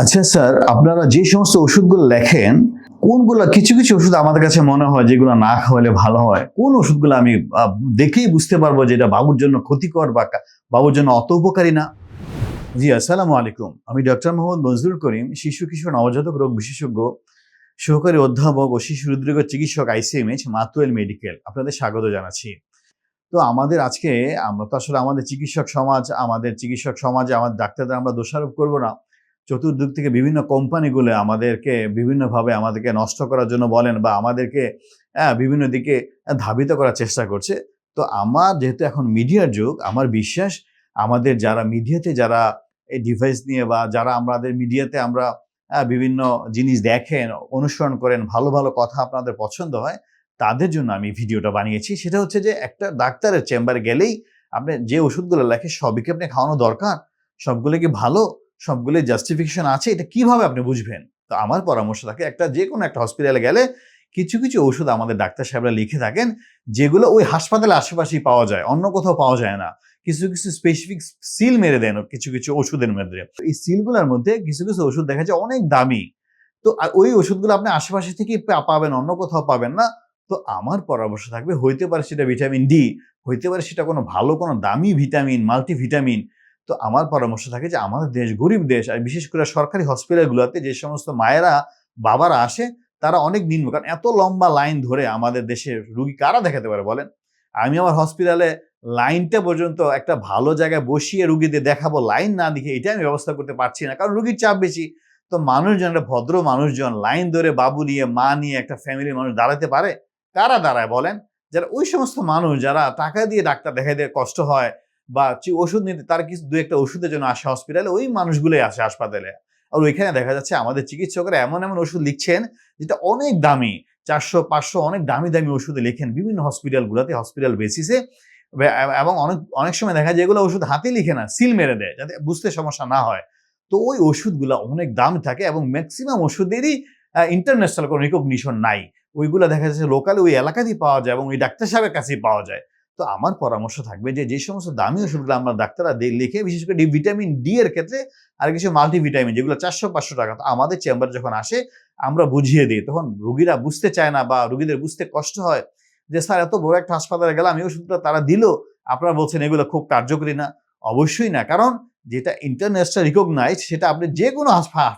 আচ্ছা স্যার, আপনারা যে সমস্ত ওষুধগুলো লেখেন, কোনগুলো, কিছু কিছু ওষুধ আমাদের কাছে মনে হয় যেগুলো না খাওয়ালে ভালো হয়? কোন ওষুধগুলো আমি দেখেই বুঝতে পারব যে এটা বাবুর জন্য ক্ষতিকর বা বাবুর জন্য অত উপকারী না? জি, আসসালামু আলাইকুম। আমি ডক্টর মোহাম্মদ মঞ্জুর করিম, শিশু, কিশোর, নবজাতক, রোগ বিশেষজ্ঞ, সহকারী অধ্যাপক ও শিশু হৃদরোগ চিকিৎসক আইসিএমএইচ, মাতুয়েল মেডিকেল। আপনাদের স্বাগত জানাচ্ছি। তো আমাদের আজকে, আমরা তো আসলে আমাদের চিকিৎসক সমাজ, আমাদের চিকিৎসক সমাজে, আমাদের ডাক্তারদের আমরা দোষারোপ করব না। চতুর্দিক থেকে বিভিন্ন কোম্পানিগুলো আমাদেরকে বিভিন্নভাবে আমাদেরকে নষ্ট করার জন্য বলেন বা আমাদেরকে আহ, বিভিন্ন দিকে ধাবিত করার চেষ্টা করছে। তো আমার যেহেতু এখন মিডিয়ার যুগ আমার বিশ্বাস আমাদের যারা মিডিয়াতে যারা এই ডিভাইস নিয়ে বা যারা আমাদের মিডিয়াতে আমরা আহ, বিভিন্ন জিনিস দেখেন অনুসরণ করেন ভালো ভালো কথা আপনাদের পছন্দ হয় তাদের জন্য আমি ভিডিওটা বানিয়েছি। সেটা হচ্ছে যে একটা ডাক্তারের চেম্বারে গেলেই আপনি যে ওষুধগুলো লেখে সবই কি আপনি খাওয়ানো দরকার? সবগুলো কি ভালো? সবগুলো জাস্টিফিকেশন আছে, এটা কীভাবে আপনি বুঝবেন? তো আমার পরামর্শ থাকে একটা যে কোনো একটা হসপিটালে গেলে কিছু কিছু ওষুধ আমাদের ডাক্তার সাহেবরা লিখে থাকেন, যেগুলো ওই হাসপাতালে আশেপাশেই পাওয়া যায়, অন্য কোথাও পাওয়া যায় না। কিছু কিছু স্পেসিফিক সিল মেরে দেন কিছু কিছু ওষুধের মধ্যে। এই সিলগুলোর মধ্যে কিছু কিছু ওষুধ দেখা যায় অনেক দামি। তো ওই ওষুধগুলো আপনি আশেপাশে থেকেই পা- পাবেন, অন্য কোথাও পাবেন না। তো আমার পরামর্শ থাকবে, হইতে পারে সেটা ভিটামিন ডি হইতে পারে সেটা কোনো ভালো কোনো দামি ভিটামিন মাল্টিভিটামিন তো আমার পরামর্শ থাকে যে আমাদের দেশ গরিব দেশ, আর বিশেষ করে সরকারি হসপিটালগুলোতে যে সমস্ত মায়েরা, বাবারা আসে, তারা অনেক দিন কারণ এত লম্বা লাইন ধরে আমাদের দেশে রুগী কারা দেখাতে পারে বলেন? আমি আমার হসপিটালে লাইনটা পর্যন্ত একটা ভালো জায়গায় বসিয়ে রুগীদের দেখাবো লাইন না দেখে এটা আমি ব্যবস্থা করতে পারছি না। কারণ রুগীর চাপ বেশি। তো মানুষজন, একটা ভদ্র মানুষজন লাইন ধরে বাবু নিয়ে, মা নিয়ে একটা ফ্যামিলির মানুষ দাঁড়াতে পারে? কারা দাঁড়ায় বলেন? যারা ওই সমস্ত মানুষ যারা টাকা দিয়ে ডাক্তার দেখাই দিয়ে কষ্ট হয় বা ওষুধ নিতে, তার কিছু দু একটা ওষুধের জন্য আসে হসপিটালে ওই মানুষগুলোই আসে হাসপাতালে। আর ওইখানে দেখা যাচ্ছে আমাদের চিকিৎসকরা এমন এমন ওষুধ লিখছেন, যেটা অনেক দামি, চারশো, পাঁচশো অনেক দামি দামি ওষুধে লেখেন বিভিন্ন হসপিটালগুলোতে হসপিটাল বেসিসে এবং অনেক অনেক সময় দেখা যায় এগুলো ওষুধ হাতে লিখে না সিল মেরে দেয়, যাতে বুঝতে সমস্যা না হয়। তো ওই ওষুধগুলো অনেক দাম থাকে এবং ম্যাক্সিমাম ওষুধেরই ইন্টারন্যাশনাল কোনো রিকগনিশন নাই। ওইগুলো দেখা যাচ্ছে লোকালে ওই এলাকাতেই পাওয়া যায় এবং ওই ডাক্তার সাহেবের কাছেই পাওয়া যায়। তো আমার পরামর্শ থাকবে যে যে সমস্ত দামি ওষুধগুলো আমরা ডাক্তাররা লিখে বিশেষ করে ভিটামিন ডি এর ক্ষেত্রে আর কিছু মাল্টিভিটামিন যেগুলো চারশো পাঁচশো টাকা আমাদের চেম্বার যখন আসে, আমরা বুঝিয়ে দিই। তখন রুগীরা বুঝতে চায় না বা রুগীদের বুঝতে কষ্ট হয় যে, স্যার, এত বড় একটা হাসপাতালে গেলাম, এই ওষুধটা তারা দিল। আপনারা বলছেন এগুলো খুব কার্যকরী না। অবশ্যই না। কারণ যেটা ইন্টারন্যাশনাল রিকগনাইজ সেটা আপনি যে কোনো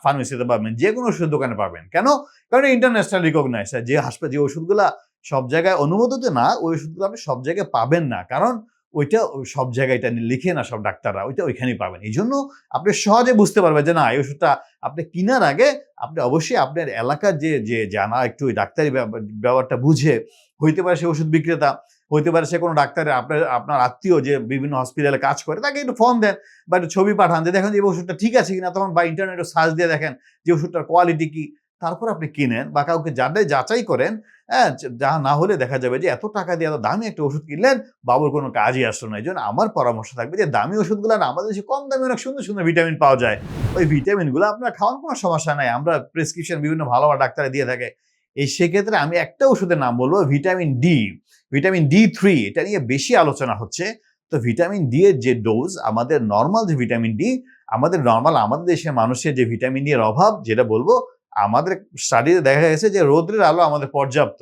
ফার্মেসিতে পাবেন যে কোনো ওষুধ দোকানে পাবেন। কেন? কারণ ইন্টারন্যাশনাল রিকগনাইজ যে হাসপাতাল, যে ওষুধগুলা সব জায়গায় অনুমোদিত না, ওই ওষুধগুলো আপনি সব জায়গায় পাবেন না। কারণ ওইটা সব জায়গায় এটা লিখে না সব ডাক্তাররা, ওইটা ওইখানেই পাবেন। এই জন্য আপনি সহজে বুঝতে পারবেন যে না, এই ওষুধটা আপনি কেনার আগে আপনি অবশ্যই আপনার এলাকার যে যে জানা একটু ওই ডাক্তারি ব্যাপার- ব্যাপারটা বুঝে, হইতে পারে সে ওষুধ বিক্রেতা, হইতে পারে সে কোনো ডাক্তারের আপনার আপনার আত্মীয় যে বিভিন্ন হসপিটালে কাজ করে, তাকে একটু ফোন দেন বা একটু ছবি পাঠান যে, দেখেন যে ওষুধটা ঠিক আছে কিনা? তখন বা ইন্টারনেটে সার্চ দিয়ে দেখেন যে, ওষুধটার কোয়ালিটি কি। তারপর আপনি কিনেন বা কাউকে যাদের যাচাই করেন হ্যাঁ যা- যা না হলে দেখা যাবে যে এত টাকা দিয়ে এত দামি একটা ওষুধ কিনলেন, বাবুর কোনো কাজই আসলো না। এই জন্য আমার পরামর্শ থাকবে যে দামি ওষুধগুলো না, আমাদের দেশে কম দামে অনেক সুন্দর সুন্দর ভিটামিন পাওয়া যায়। ওই ভিটামিনগুলো আপনার খাওয়ার কোনো সমস্যা নাই। আমরা প্রেসক্রিপশন বিভিন্ন ভালো ভালো ডাক্তারে দিয়ে থাকে। এই সেক্ষেত্রে আমি একটা ওষুধের নাম বলব vitamin D vitamin D three এটা নিয়ে বেশি আলোচনা হচ্ছে। তো ভিটামিন ডি এর যে ডোজ আমাদের নর্মাল যে ভিটামিন ডি আমাদের নর্মাল আমাদের দেশের মানুষের যে ভিটামিন ডি এর অভাব, যেটা বলব আমাদের স্টাডিতে দেখা গেছে যে রৌদ্রের আলো আমাদের পর্যাপ্ত।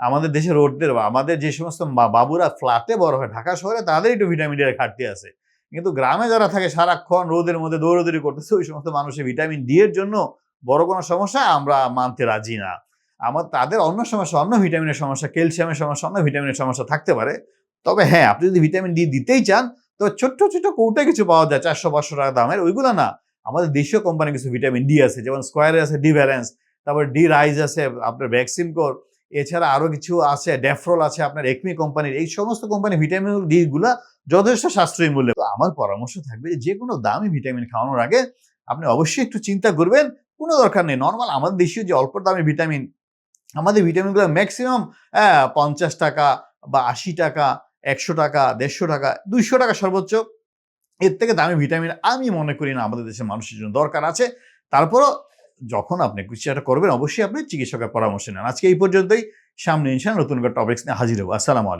আমাদের দেশে রোদের আমাদের যে সমস্ত বাবুরা ফ্ল্যাটে বড় হয়, ঢাকা শহরে তাদের একটু ভিটামিন ডি ঘাটতি আছে। কিন্তু গ্রামে যারা থাকে সারাক্ষণ রোদের মধ্যে দৌড়দৌড়ি করতেছে, ওই সমস্ত মানুষের ভিটামিন ডি এর জন্য বড় কোনো সমস্যা আমরা মানতে রাজি না। আমার তাদের অন্য সমস্যা, অন্য ভিটামিনের সমস্যা ক্যালসিয়ামের সমস্যা, অন্য ভিটামিনের সমস্যা থাকতে পারে। তবে হ্যাঁ আপনি যদি ভিটামিন ডি দিতেই চান তো ছোট্ট ছোট্ট কৌটা কিছু পাওয়া যায়, চারশো পাঁচশো টাকা দামের, ওইগুলো না। আমাদের দেশীয় কোম্পানি কিছু ভিটামিন ডি আছে, যেমন স্কোয়ারে আছে ডি ব্যালেন্স তারপর ডি রাইজ আছে, আপনার ভ্যাকসিনকোর এছাড়া আরও কিছু আছে ডেফ্রল আছে আপনার একমি কোম্পানির এই সমস্ত কোম্পানি ভিটামিন ডি গুলা যথেষ্ট সাশ্রয়ী মূল্যে। আমার পরামর্শ থাকবে যে কোনো দামি ভিটামিন খাওয়ানোর আগে আপনি অবশ্যই একটু চিন্তা করবেন, কোনো দরকার নেই। নর্মাল আমাদের দেশীয় যে অল্প দামি ভিটামিন আমাদের ভিটামিনগুলো ম্যাক্সিমাম পঞ্চাশ টাকা বা আশি টাকা, একশো টাকা, দেড়শো টাকা, দুইশো টাকা সর্বোচ্চ। এর থেকে দামি ভিটামিন আমি মনে করি না আমাদের দেশের মানুষের জন্য দরকার আছে। তারপরও যখন আপনি একটা করবেন, অবশ্যই আপনি চিকিৎসকের পরামর্শ নেন। আজকে এই পর্যন্তই। সামনে ইনশাল নতুন একটা টপিক্স নিয়ে হাজির হব। আসসালামু আলাইকুম।